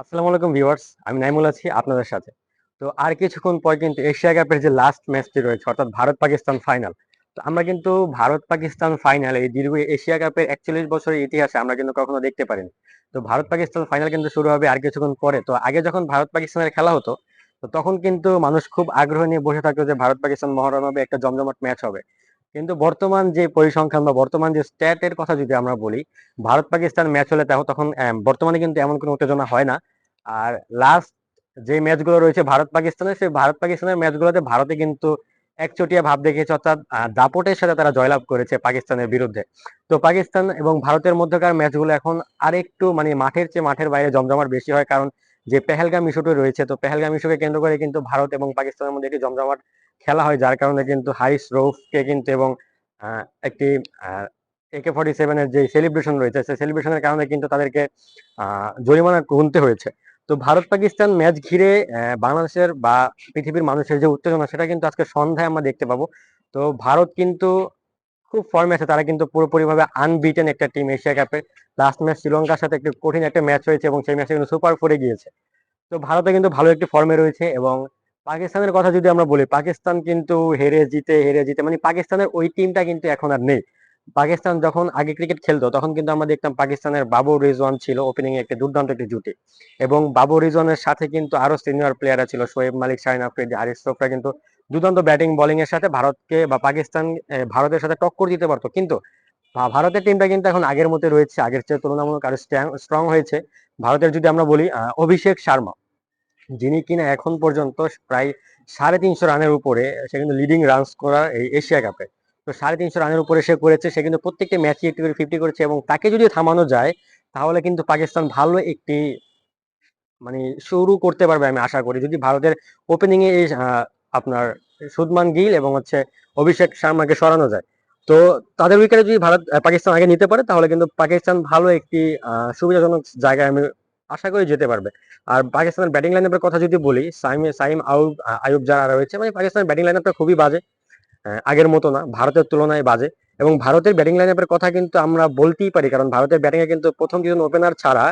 আসসালামু আলাইকুম ভিউয়ার্স, আমি নাইমুল আছি আপনাদের সাথে। তো আর কিছুক্ষণ পর কিন্তু এশিয়া কাপের যে লাস্ট ম্যাচটি রয়েছে, অর্থাৎ ভারত পাকিস্তান ফাইনাল তো আমরা কিন্তু ভারত পাকিস্তান ফাইনাল এই দীর্ঘ এশিয়া কাপের একচল্লিশ বছরের ইতিহাসে আমরা কিন্তু কখনো দেখতে পারিনি। তো ভারত পাকিস্তান ফাইনাল কিন্তু শুরু হবে আর কিছুক্ষণ পরে। তো আগে যখন ভারত পাকিস্তানের খেলা হতো, তো তখন কিন্তু মানুষ খুব আগ্রহ নিয়ে বসে থাকতো যে ভারত পাকিস্তান মহরণ হবে একটা জমজমাট ম্যাচ হবে। কিন্তু বর্তমান যে পরিসংখ্যান বা বর্তমান যে স্ট্যাটের কথা যদি আমরা বলি, ভারত পাকিস্তান ম্যাচ হলে তখন বর্তমানে কিন্তু এমন কোনো উত্তেজনা হয় না। আর লাস্ট যে ম্যাচগুলো রয়েছে ভারত পাকিস্তানের, সেই ভারত পাকিস্তানের ম্যাচগুলোতে ভারতে কিন্তু একচটিয়া ভাব দেখিয়েছে, অর্থাৎ দাপটের সাথে তারা জয়লাভ করেছে পাকিস্তানের বিরুদ্ধে। তো পাকিস্তান এবং ভারতের মধ্যকার ম্যাচগুলো এখন আরেকটু মানে মাঠের চেয়ে মাঠের বাইরে জমজমাট বেশি হয়, কারণ যে পেহেলগাম ইস্যুটি রয়েছে, তো পেহেলগাম ইস্যুকে কেন্দ্র করে কিন্তু ভারত এবং পাকিস্তানের মধ্যে একটি জমজমাট খেলা হয়, যার কারণে কিন্তু হারিস রৌফকে কিন্তু এবং একটি একে ফর্টি সেভেনের যে সেলিব্রেশন রয়েছে, সেই সেলিব্রেশনের কারণে কিন্তু তাদেরকে জরিমানা গুনতে হয়েছে। তো ভারত পাকিস্তান ম্যাচ ঘিরে বাংলাদেশের বা পৃথিবীর মানুষের যে উত্তেজনা, সেটা কিন্তু আজকে সন্ধ্যায় আমরা দেখতে পাবো। তো ভারত কিন্তু খুব ফর্মে আছে তারা কিন্তু পুরোপুরিভাবে আনবিটেন একটা টিম এশিয়া কাপে লাস্ট ম্যাচ শ্রীলঙ্কার সাথে একটি কঠিন একটা ম্যাচ হয়েছে এবং সেই ম্যাচে কিন্তু সুপার ফোরে গিয়েছে। তো ভারতে কিন্তু ভালো একটি ফর্মে রয়েছে এবং পাকিস্তানের কথা যদি আমরা বলি, পাকিস্তান কিন্তু হেরে জিতে হেরে জিতে মানে পাকিস্তানের ওই টিমটা কিন্তু এখন আর নেই। পাকিস্তান যখন আগে ক্রিকেট খেলতো, তখন কিন্তু আমরা দেখতাম পাকিস্তানের বাবর রিজওয়ান ছিল ওপেনিং একটা দুর্দান্ত একটি জুটি। এবং বাবর রিজওয়ানের সাথে কিন্তু আরও সিনিয়র প্লেয়াররা ছিল, শোয়েব মালিক, শাহিন আফ্রিদি আরিস রফরা কিন্তু দুর্দান্ত ব্যাটিং বোলিং এর সাথে ভারতকে বা পাকিস্তান ভারতের সাথে টক্কর দিতে পারতো। কিন্তু ভারতের টিমটা কিন্তু এখন আগের মতো রয়েছে, আগের চেয়ে তুলনামূলক আরও স্ট্রং হয়েছে। ভারতের যদি আমরা বলি অভিষেক শর্মা যিনি কিনা এখন পর্যন্ত প্রায় সাড়ে তিনশো রানের উপরে সে কিন্তু লিডিং রান করা এই এশিয়া কাপে তো সাড়ে তিনশো রানের উপরে সে করেছে সে কিন্তু প্রত্যেকটি ম্যাচে একটি করে ফিফটি করেছে এবং তাকে যদি থামানো যায় তাহলে কিন্তু পাকিস্তান ভালো একটি মানে শুরু করতে পারবে আমি আশা করি। যদি ভারতের ওপেনিং এ এই, আপনার সুদমান গিল এবং হচ্ছে অভিষেক শর্মাকে সরানো যায়। তো তাদের উইকেটে যদি ভারত পাকিস্তান আগে নিতে পারে তাহলে কিন্তু পাকিস্তান ভালো একটি সুবিধাজনক জায়গায় আমি আশা করি যেতে পারবে। আর পাকিস্তানের ব্যাটিং লাইনআপের কথা যদি বলি, সাইম সাইম আউব আয়ুব যারা রয়েছে মানে পাকিস্তানের ব্যাটিং লাইনআপটা খুবই বাজে আগের মতো না, ভারতের তুলনায় বাজে। এবং ভারতের ব্যাটিং লাইনআপের কথা কিন্তু আমরা বলতেই পারি, কারণ ভারতের ব্যাটিং এ কিন্তু প্রথম দুজন ওপেনার ছাড়া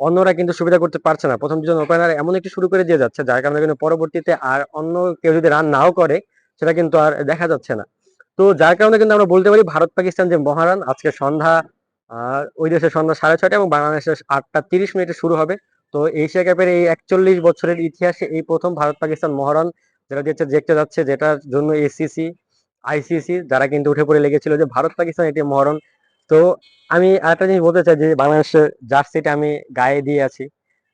অন্যরা কিন্তু সুবিধা করতে পারছে না। প্রথম দুজন ওপেনার এমন একটি শুরু করে দিয়ে যাচ্ছে, যার কারণে কিন্তু পরবর্তীতে আর অন্য কেউ যদি রান নাও করে, সেটা কিন্তু আর দেখা যাচ্ছে না। তো যার কারণে কিন্তু আমরা বলতে পারি ভারত পাকিস্তান যে মহারান, আজকে সন্ধ্যা আহ ওই দেশের সন্ধ্যা সাড়ে ছয়টা এবং বাংলাদেশের আটটা তিরিশ মিনিটে শুরু হবে। তো এশিয়া কাপের এই একচল্লিশ বছরের ইতিহাসে এই প্রথম ভারত পাকিস্তান মহারণ যেটা দেখতে দেখতে যাচ্ছে যেটার জন্য এসিসি, আইসিসি যারা কিন্তু উঠে পড়ে লেগেছিল যে ভারত পাকিস্তান এটি মহারণ তো আমি আরেকটা জিনিস বলতে চাই যে বাংলাদেশের জার্সিটা আমি গায়ে দিয়ে আছি।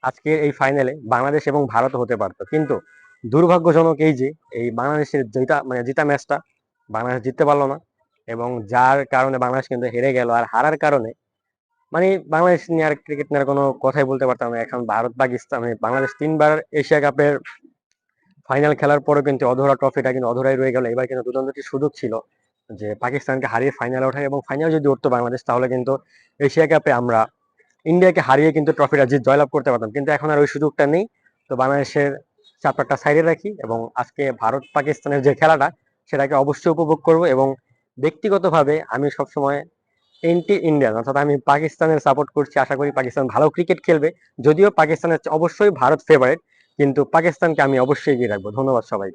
আজকের এই ফাইনালে বাংলাদেশ এবং ভারত হতে পারতো। কিন্তু দুর্ভাগ্যজনক এই যে, এই বাংলাদেশের যেটা মানে জিতা ম্যাচটা বাংলাদেশ জিততে পারল না। এবং যার কারণে বাংলাদেশ কিন্তু হেরে গেল। আর হারার কারণে মানে বাংলাদেশ নিয়ে আর ক্রিকেট নিয়ে কোনো কথাই বলতে পারতাম না। এখন ভারত, পাকিস্তান মানে বাংলাদেশ তিনবার এশিয়া কাপের ফাইনাল খেলার পরেও কিন্তু অধরা ট্রফিটা কিন্তু অধরাই রয়ে গেল। এবার কিন্তু দুর্দান্ত একটি সুযোগ ছিল যে পাকিস্তানকে হারিয়ে ফাইনালে ওঠে এবং ফাইনাল যদি উঠতো বাংলাদেশ, তাহলে কিন্তু এশিয়া কাপে আমরা ইন্ডিয়াকে হারিয়ে কিন্তু ট্রফিটা জিত, জয়লাভ করতে পারতাম। কিন্তু এখন আর ওই সুযোগটা নেই। তো বাংলাদেশের চাপটা সাইডে রাখি এবং আজকে ভারত পাকিস্তানের যে খেলাটা, সেটাকে অবশ্যই উপভোগ করব এবং ব্যক্তিগতভাবে আমি সবসময় এন্টি ইন্ডিয়ান অর্থাৎ আমি পাকিস্তানের সাপোর্ট করছি, আশা করি পাকিস্তান ভালো ক্রিকেট খেলবে। যদিও পাকিস্তানের অবশ্যই ভারত ফেভারেট কিন্তু পাকিস্তানকে আমি অবশ্যই এগিয়ে রাখব। ধন্যবাদ সবাই